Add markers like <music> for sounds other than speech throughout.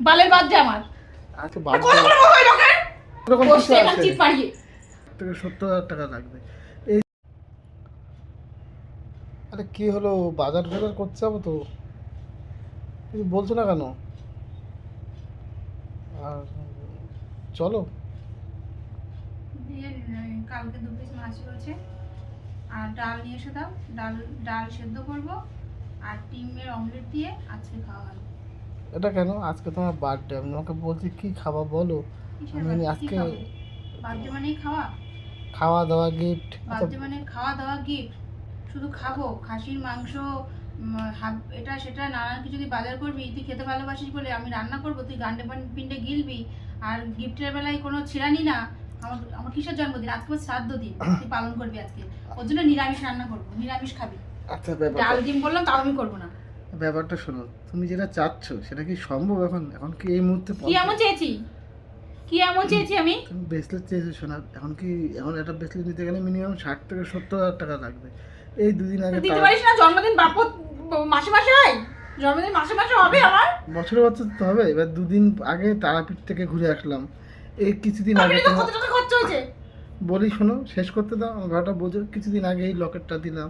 বালের বাদ যে আমার। বাদ এরকম কিছু আছে? সত্তর হাজার টাকা লাগবে। এই আরে কি হলো বাজার ফাজার করতে যাব তো? কিছু বলছো না কেন? আর চলো। দিয়ে কালকে দু পিস মাছ রয়েছে। আর ডাল নিয়ে এসে দাও। ডাল ডাল সেদ্ধ করব। আর ডিমের অমলেট দিয়ে আজকে খাওয়া হবে। এটা কেন? আজকে তোমার বার্থডে আমি তোমাকে বলছি কি খাবা বলো? আমি? আজকে বার্থডে মানেই খাওয়া? খাওয়া দাওয়া গিফট বার্থডে মানে খাওয়া দাওয়া গিফট শুধু খাব খাসির মাংস এটা সেটা নানান কিছু যদি বাজার করবি তুই খেতে ভালোবাসিস বলে আমি রান্না করব তুই গান্ডে পান- পিন্ডে গিলবি। আর গিফটের বেলায় কোনো ছিড়ানি না। আমার আমার কিসের জন্মদিন? আজকে আমার শ্রাদ্ধ দিন তুই পালন করবি আজকে। ওর জন্য নিরামিষ রান্না করব নিরামিষ খাবি। আচ্ছা ডাল ডিম বললাম তাও আমি করব না। ব্যাপারটা শোনো তুমি যেটা চাচ্ছ সেটা কি সম্ভব এখন? এখন কি এই মুহূর্তে কি এমন চেয়েছি? কি এমন চেয়েছি আমি? তুমি ব্রেসলেট চেয়েছো শোনা এখন কি এখন একটা ব্রেসলেট নিতে গেলে মিনিমাম ষাট থেকে সত্তর হাজার টাকা লাগবে। এই দুদিন আগে দিতে পারিস না? জন্মদিন বাপ মাসে মাসে হয়? জন্মদিন মাসে মাসে হবে আমার? বছরে বছর তো হবে। এবার দুদিন আগে তারাপীঠ থেকে ঘুরে আসলাম। এই কিছুদিন আগে কত টাকা খরচ হয়েছে? বলি শোনো শেষ করতে দাও। আমার ঘরটা বোঝো। কিছুদিন আগে এই লকেটটা দিলাম।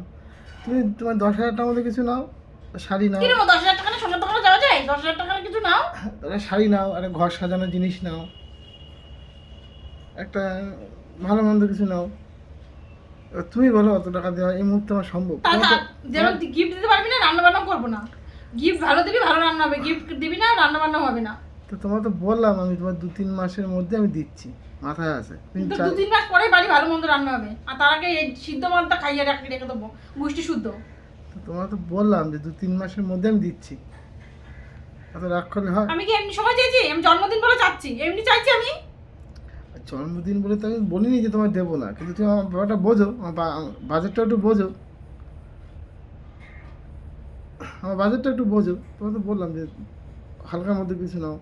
তুমি তোমার দশ হাজার টাকার মধ্যে কিছু নাও। শাড়ি নাও। কীরকম দশ হাজার টাকা না সোনার দোকানে যাওয়া যায়? দশ হাজার টাকার কিছু নাও? একটা শাড়ি নাও একটা ঘর সাজানোর জিনিস নাও। একটা ভালো মন্দ কিছু নাও। তুমি বলো অত টাকা দেওয়া এই মুহূর্তে আমার সম্ভব। যেমন গিফট দিতে পারবি না রান্না বান্না করব না। গিফট ভালো দিবি ভালো রান্না হবে। গিফট দিবি না রান্না বান্না হবে না। তো তোমার তো বললাম আমি তোমার দু তিন মাসের মধ্যে আমি দিচ্ছি। মাথায় আছে। দু তিন মাস পরেই বাড়ি ভালো মন্দ রান্না হবে। আর তার আগে এই সিদ্ধ মালটা খাইয়ে রাখি রেখে দেবো। গুষ্টি শুদ্ধ। তো তোমার তো বললাম যে দু তিন মাসের মধ্যে আমি দিচ্ছি। এত রাগ করলে হয়? আমি কি এমনি সময় চেয়েছি আমি জন্মদিন বলে চাচ্ছি। এমনি চাইছি আমি? জন্মদিন বলে তো আমি বলিনি যে তোমায় দেবো না। কিন্তু তুমি আমার ব্যাপারটা বোঝো আমার বাজেটটা একটু বোঝো। আমার বাজেটটা একটু বোঝো। তোমার তো বললাম যে হালকার মধ্যে কিছু নাও।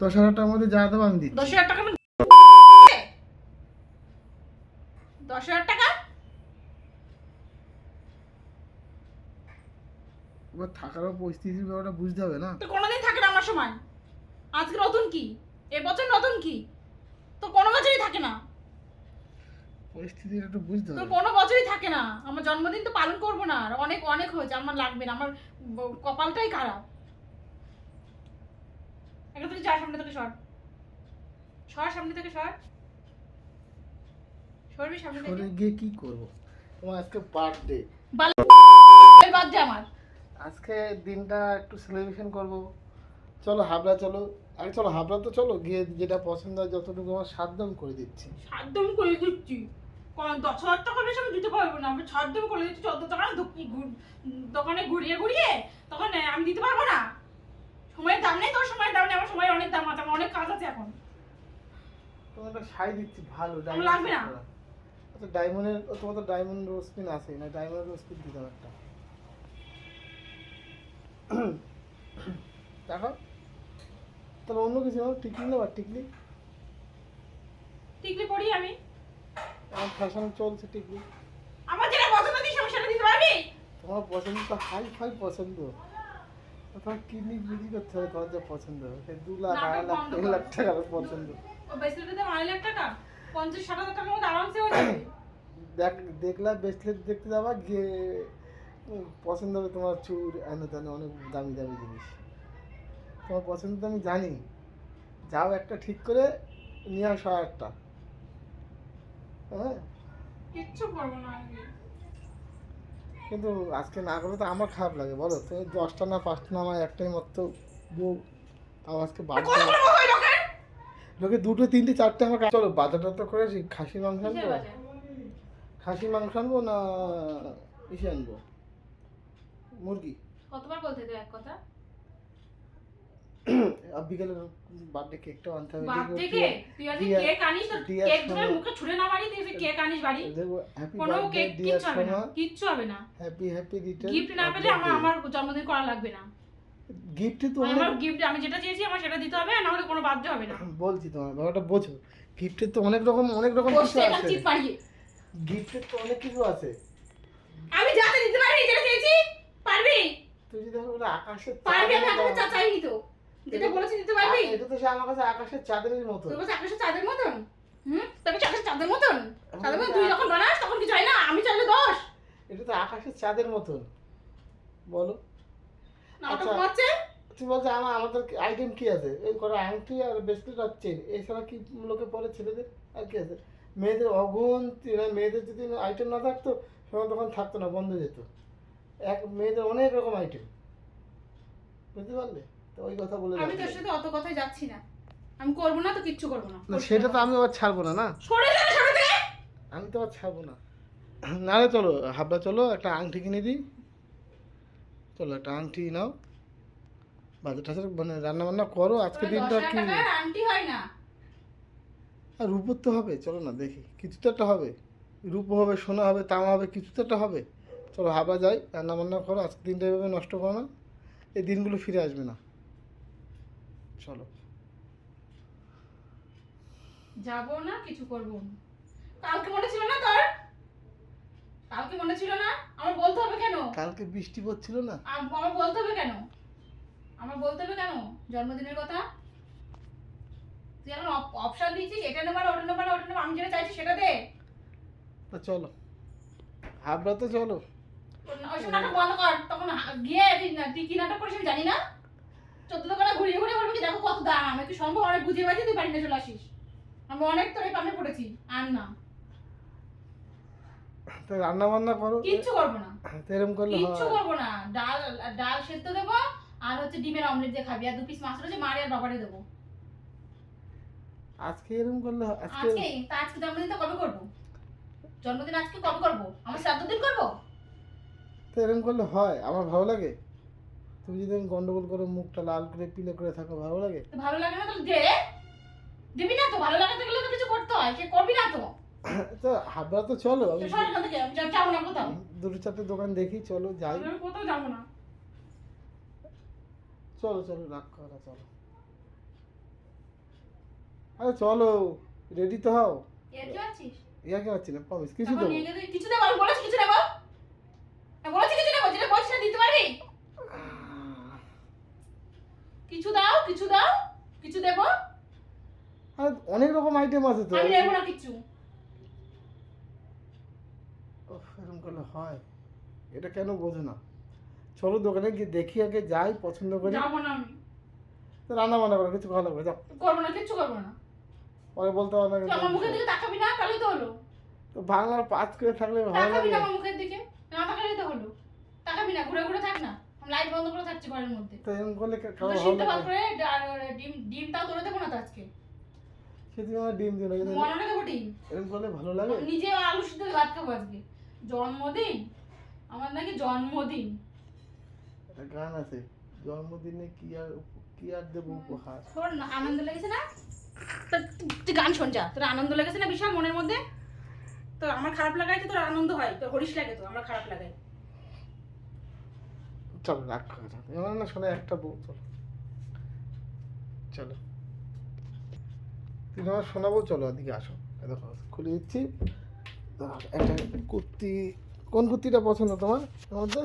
দশ হাজার টাকার মধ্যে যা দেবো আমি দিচ্ছি। দশ হাজার টাকা দশ হাজার টাকা এবার থাকারও পরিস্থিতির ব্যাপারটা বুঝতে হবে না তো কোনোদিন থাকে না আমার সময় আজকে নতুন কি এবছর নতুন কি তো কোনো বছরই থাকে না পরিস্থিতিটা একটু বুঝতে তো হবে কোনো বছরই থাকে না আমার জন্মদিন তো পালন করব না আর অনেক অনেক হয়েছে আমার লাগবে না আমার ব- কপালটাই খারাপ একটা তুই যা সামনে থেকে সর সর সামনে থেকে সর সরবি সামনে থেকে সরে গিয়ে কি করব তোমার আজকে বার্থডে বালের বাদ যে আমার আজকে দিনটা একটু সেলিব্রেশন করব। চলো হাবড়া চলো। আরে চলো হাবড়া তো চলো গিয়ে যেটা পছন্দ হয় যতটুকু আমার সাধ্য আমি করে দিচ্ছি। সাধ্যম করে দিচ্ছি। দশ হাজার টাকা বেশি আমি দিতে পারব না। আমি সাধ্যম করে দিচ্ছি। চোদ্দ টাকা দোক- দোকানে ঘুরিয়ে ঘুরিয়ে তখন আমি দিতে পারব না। সময়ের দাম নেই তোর সময়ের দাম নেই। আমার সময় অনেক দাম আছে আমার অনেক কাজ আছে এখন। তোমার একটা শাড়ি দিচ্ছি ভালো লাগবে না। আচ্ছা ডায়মন্ডের তোমার তো ডায়মন্ড রোজ পিন আছে না ডায়মন্ড রোজ পিন দিতে হবে একটা। দেখো। তাহলে অন্য কিছু নাও টিকলি নাও আর টিকলি। টিকলি পড়ি আমি। আমার ফ্যাশন চলছে টিকলি। আমার যেটা পছন্দ দিস আমি সেটা দিতে পারবি? তোমার পছন্দ তো হাই ফাই পছন্দ। তোমার কিডনি বিক্রি করতে হবে তোমার যা পছন্দ। দু লাখ আড়াই লাখ তিন লাখ টাকার পছন্দ। ও আড়াই লাখ টাকা। পঞ্চাশ ষাট হাজার টাকার মধ্যে আরামসে হয়ে যাবে। দেখ দেখলা ব্রেসলেট দেখতে যাবা গিয়ে পছন্দ হবে তোমার চুর এনে তেনে অনেক দামি দামি জিনিস। তোমার পছন্দ তো আমি জানি। যাও একটা ঠিক করে নিয়ে আসো একটা হ্যাঁ? কিচ্ছু করব না কিন্তু আজকে না করলে তো আমার খারাপ লাগে বলো? তুমি দশটা না পাঁচটা না আমার একটাই মতো বউ তাও আজকে লোকের? লোকে দুটো তিনটে চারটে আমার কাজ- চলো বাজারটা তো করেছি খাসি মাংস আনব। বাজার? খাসি মাংস আনব না ইসে আনব? মুরগি। কতবার বলতে দে এক কথা? আর বিকেলে বার্থডে কেকটাও আনতে হবে। বাদ দেখব থেকে তুই আজকে কেক আনিস তো? কেক সময়- মুখে ছুঁড়ে না মারি তুই কেক আনিস বাড়ি। কোনো কেক কিচ্ছু হবে না। কিচ্ছু হবে না। হ্যাপি হ্যাপি রিটার্ন গিফট না পেলে আমার আমার জন্মদিন করা লাগবে না। গিফটে তো আমি আমার গিফট আমি যেটা চেয়েছি আমার সেটা দিতে হবে না হলে কোনো বাধ্য হবে না। বলছি তোমার ব্যাপারটা বোঝো। গিফটের তো অনেক রকম অনেক রকম কিছু আছে। গিফটের তো অনেক কিছু আছে। আমি যাতে দিতে যেটা চেয়েছি। পারবি? তুই যদি বলে আকাশের পারবি? আমি চাইনি তো। যেটা বলেছি দিতে পারবি? এটা তো সে আমার কাছে আকাশের চাঁদের মতো তোর কাছে আকাশের চাঁদের মতন? হুম? তোর কাছে আকাশের চাঁদের মতন? চাঁদের মতন? তুই যখন বানাস তখন কিছু হয় না। আমি চাইলে দোষ এটা তো আকাশের চাঁদের মতন। বলো। নামটা আচ্ছা। তুই বলছো আমার আমাদের আইটেম কি আছে? এই আংটি আর ব্রেসলেট আর চেন এছাড়া কি লোকে পরে? ছেলেদের? আর কি আছে? মেয়েদের অগুণ মেয়েদের যদি আইটেম না থাকতো সেখানে তখন থাকতো না বন্ধ যেত। এক মেয়েদের অনেক রকম আইটেম বুঝতে পারলে? তো ওই কথা বলে আমি তোর সাথে অত কথাই যাচ্ছি না। আমি করব না তো কিচ্ছু করব না। না সেটা তো আমি আবার ছাড়বো না না? সরে যাবে সরে থেকে! আমি তো আবার ছাড়বো না। না রে চলো হাবড়া চলো একটা আংটি কিনে দিই। চলো একটা আংটি নাও। বাজার টাজার মানে রান্না বান্না করো আজকে দিনটা কি? আন্টি হয় না। আর রূপোর তো হবে চলো না দেখি। কিছু তো একটা হবে। রূপো হবে সোনা হবে তামা হবে কিছু তো একটা হবে। চলো যাই রান্না বান্না করো আজকে দিনটা এভাবে নষ্ট করো না এই দিনগুলো ফিরে আসবে না। চলো। যাব না কিছু করব কালকে মনে ছিল না তোর? কালকে মনে ছিল না? আমার বলতে হবে কেন? কালকে বৃষ্টি পড়ছিল না? আম- আমার বলতে হবে কেন? আমার বলতে হবে কেন? জন্মদিনের কথা? তুই এখন অপশন দিয়েছিস এটা নেবার ওটা নেবার ওটা নেবার আমি যেটা চাইছি সেটা দে। তা চলো। হাবড়া তো চলো। ওইসব নাটক বন্ধ কর। তখন গিয়ে তুই কি নাটক করিস আমি জানি না। চোদ্দ দোকানে ঘুরিয়ে ঘুরিয়ে বলবি কি দেখো কত দাম তুই সম্ভব অনেক বুঝিয়ে পাচ্ছি তুই বাড়ি নিয়ে চলে আসিস। আমি অনেক তোর পামে পড়েছি আর না। তো রান্না বান্না করো। কিচ্ছু করব না। তো করলে কিচ্ছু করব না। ডাল ডাল সেদ্ধ দেবো আর হচ্ছে ডিমের অমলেট দিয়ে খাবি আর দু পিস মাছ রয়েছে মারে আর বাবারে দেবো। আজকে করলে আজকে আজকে? তা আজকে জন্মদিনটা কবে করব? জন্মদিন আজকে কবে করব? আমার শ্রাদ্ধ দিন করব? তো এরম করলে হয় আমার ভালো লাগে? তুমি যদি গন্ডগোল করে মুখটা লাল করে পিলে করে থাকো ভালো লাগে? ভালো লাগে না তাহলে দে। দিবি না তো ভালো লাগাতে গেলে তো কিছু করতে হয় সে করবি না তো। <coughs> তো হাবড়া তো চলো আমি যাব না কোথাও। দুটো চারটে দোকান দেখি চলো যাই। কোথাও যাব না। চলো চলো রাগ করা চলো। আরে চলো রেডি তো হও। এর আছিস ইয়াকে না প্রমিস কিছু দেবো? কিছু দেবো? বলেছি কিছু দেবো? বলেছি কিছু যেটা বলছি সেটা দিতে পারবি? কিছু দাও কিছু দাও কিছু দেবো। আর অনেক রকম আইটেম আছে তো। আমি নেব না কিছু। এরম করলে হয়। এটা কেন বোঝো না। চলো দোকানে গিয়ে দেখি আগে যাই পছন্দ করি। যাব না আমি। তো রান্না বান্না করো কিছু ভালো লাগবে যাও। করব না কিচ্ছু করব না। পরে বলতে পারবে না আমার মুখের দিকে তাকাবি না তাহলেই তো হলো। তো বাংলার পাঁচ করে থাকলে ভালো তাকাবি লাগে আমার মুখের দিকে। না তাকাবি না ঘুরে ঘুরে থাক না। লাইট বন্ধ করে থাকছি ঘরের মধ্যে। তো এরকম করলে সিদ্ধ ভাত লাগে করে ডিম ডিমটাও তোরে দেবো না তো আজকে। সে তুমি আমার ডিম না কিন্তু মনে দেবো ডিম। এরকম করলে ভালো লাগে? নিজে আলু সিদ্ধ ভাত খাব আজকে। জন্মদিন? আমার নাকি জন্মদিন। একটা গান আছে জন্মদিনে কি আর কি আর দেবো উপহার? তোর না- আনন্দ লেগেছে না? তুই গান শোন যা তোর আনন্দ লেগেছে না বিশাল মনের মধ্যে? তো আমার খারাপ লাগাই তো তোর আনন্দ হয় তোর হরিশ লাগে তো আমার খারাপ লাগাই চলো, রাগ করে থাকো এমন না শোনে, একটা বউ চলো। চলো। তুমি আমার শোনাবো চলো ওদিকে আসো। দেখো, খুলে দিচ্ছি। একটা কুর্তি। কোন কুর্তিটা পছন্দ তোমার? মধ্যে?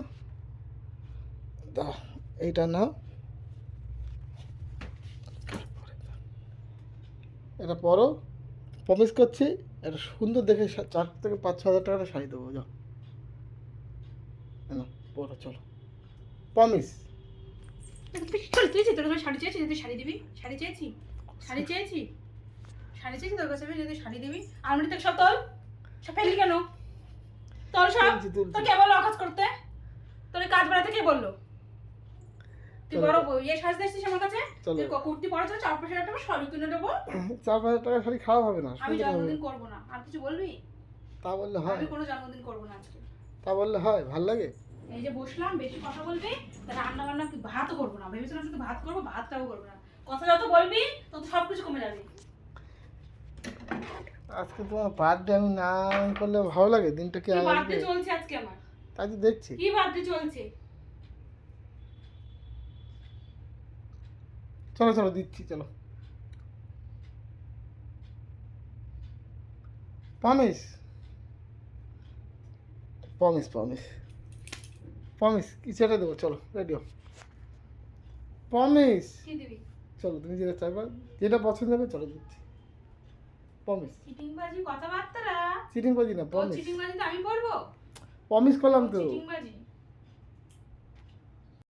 এইটা নাও। এটা পরো। প্রমিস করছি একটা সুন্দর দেখে চার থেকে পাঁচ ছ হাজার টাকার শাড়ি দেবো, যাও। পরো, চলো। প্রমিস চল চেয়েছি তোর কাছে শাড়ি চেয়েছি যদি শাড়ি দিবি। শাড়ি চেয়েছি শাড়ি চেয়েছি। শাড়ি চেয়েছি তোর কাছে যদি শাড়ি দিবি। আলমারি থেকে সব তোল। সব ফেলি কেন? তোর সব। তুলছি, তুলছি। তোর কে বলল কাজ করতে? তোর কাজ বেড়াতে কে বলল? তুই বড় ইয়ে সাজতে এসেছিস আমার কাছে? তুই কুর্তি পরা ছিল চার পাঁচশো টাকা শাড়ি কিনে দেবো। চার পাঁচ হাজার টাকা শাড়ি খাওয়া হবে না আমি জন্মদিন করব না। আর কিছু বলবি? তা বললে হয়। আমি কোনো জন্মদিন করব না আজকে। তা বললে হয় ভালো লাগে? এই যে বসলাম বেশি কথা বলবি তা রান্না বান্না কি ভাতও করব না? ভেবেছিলাম শুধু ভাত করব ভাতটাও করব না। কথা যত বলবি তত সব কিছু কমে যাবে। আজকে তোমার বার্থডে আমি না করলে ভালো লাগে? দিনটা কি বার্থডে চলছে আজকে আমার? তাই তো দেখছি। কি বার্থডে চলছে? চলো চলো দিচ্ছি চলো। প্রমিস প্রমিস প্রমিস প্রমিস সেটা দেবো চলো রেডিও প্রমিস চলো তুমি যেটা চাইবা যেটা পছন্দ হবে চলো দিচ্ছি। প্রমিস চিটিংবাজি কথাবার্তা চিটিংবাজি না প্রমিস চিটিংবাজি তো আমি করব। প্রমিস করলাম তো। চিটিংবাজি।